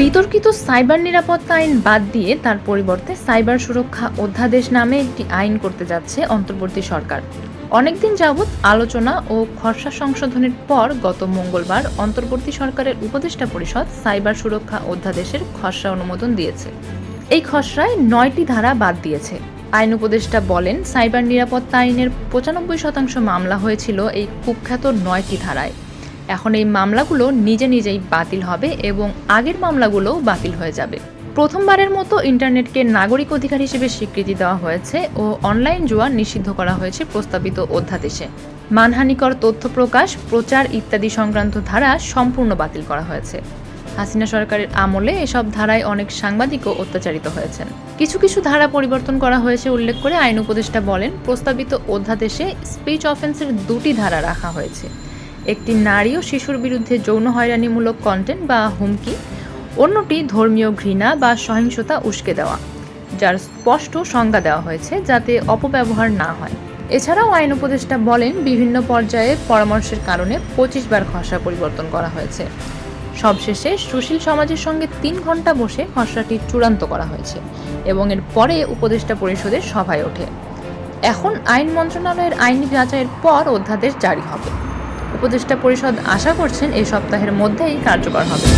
বিতর্কিত সাইবার নিরাপত্তা আইন বাদ দিয়ে তার পরিবর্তে সাইবার সুরক্ষা অধ্যাদেশ নামে একটি আইন করতে যাচ্ছে অন্তর্বর্তী সরকার। অনেকদিন যাবৎ আলোচনা ও খসড়া সংশোধনের পর গত মঙ্গলবার অন্তর্বর্তী সরকারের উপদেষ্টা পরিষদ সাইবার সুরক্ষা অধ্যাদেশের খসড়া অনুমোদন দিয়েছে। এই খসড়ায় নয়টি ধারা বাদ দিয়েছে। আইন উপদেষ্টা বলেন, সাইবার নিরাপত্তা আইনের পঁচানব্বই শতাংশ মামলা হয়েছিল এই কুখ্যাত নয়টি ধারায়। এখন এই মামলাগুলো নিজে নিজেই বাতিল হবে এবং আগের মামলাগুলোও বাতিল হয়ে যাবে। প্রথমবারের মতো ইন্টারনেটকে নাগরিক অধিকার হিসেবে স্বীকৃতি দেওয়া হয়েছে ও অনলাইন জুয়া নিষিদ্ধ করা হয়েছে প্রস্তাবিত অধ্যাদেশে। মানহানিকর তথ্য প্রকাশ, প্রচার ইত্যাদি সংক্রান্ত ধারা সম্পূর্ণ বাতিল করা হয়েছে। হাসিনা সরকারের আমলে এসব ধারায় অনেক সাংবাদিকও অত্যাচারিত হয়েছেন। কিছু কিছু ধারা পরিবর্তন করা হয়েছে উল্লেখ করে আইন উপদেষ্টা বলেন, প্রস্তাবিত অধ্যাদেশে স্পিচ অফেন্সের দুটি ধারা রাখা হয়েছে। একটি নারী ও শিশুর বিরুদ্ধে যৌন হয়রানিমূলক কন্টেন্ট বা হুমকি। অন্যটি ধর্মীয় ঘৃণা বা সহিংসতা উস্কে দেওয়া, যার স্পষ্ট সংজ্ঞা দেওয়া হয়েছে যাতে অপব্যবহার না হয়। এছাড়াও আইন উপদেষ্টা বলেন, বিভিন্ন পর্যায়ে পরামর্শের কারণে পঁচিশ বার খসড়া পরিবর্তন করা হয়েছে। সবশেষে সুশীল সমাজের সঙ্গে তিন ঘণ্টা বসে খসড়াটি চূড়ান্ত করা হয়েছে এবং এর পরে উপদেষ্টা পরিষদের সভায় ওঠে। এখন আইন মন্ত্রণালয়ের আইনি যাচাইয়ের পর অধ্যাদেশ জারি হবে। উপদেষ্টা পরিষদ আশা করছেন এই সপ্তাহের মধ্যেই কার্যকর হবে।